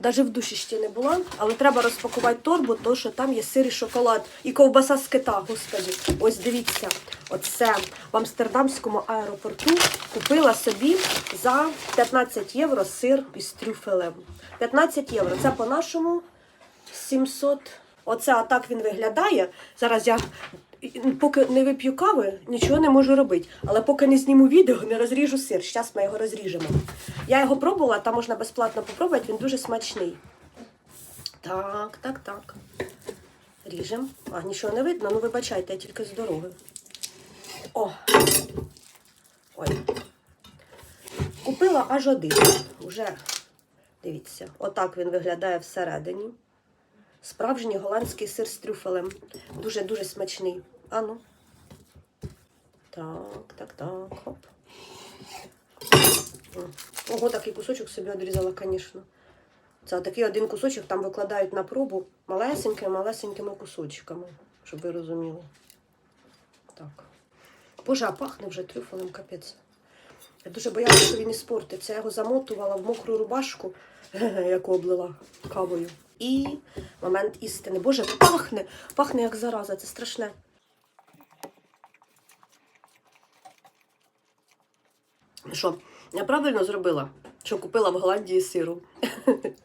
Навіть в душі ще не була, але треба розпакувати торбу, тому що там є сир і шоколад і ковбаса з кита, господи. Ось дивіться, оце в Амстердамському аеропорту купила собі за 15 євро сир із трюфелем. 15 євро. Це по-нашому 700. Оце а так він виглядає. Зараз я поки не вип'ю кави, нічого не можу робити. Але поки не зніму відео, не розріжу сир. Зараз ми його розріжемо. Я його пробувала, там можна безплатно попробувати, він дуже смачний. Так, так, так. Ріжемо. А, нічого не видно, ну вибачайте, я тільки з дороги. О! Ой. Купила аж один. Уже, дивіться, отак він виглядає всередині. Справжній голландський сир з трюфелем. Дуже-дуже смачний. Ану. Так, так, так. Хоп. Ого, такий кусочок собі відрізала, звісно. Це такий один кусочок там викладають на пробу малесенькими-малесенькими кусочками, щоб ви розуміли. Так. Боже, а пахне вже трюфелем, капець. Я дуже боялася, що він іспортиться. Я його замотувала в мокру рубашку, яку облила кавою. І момент істини. Боже, пахне! Пахне як зараза, це страшне. Що, я правильно зробила, що купила в Голландії сиру.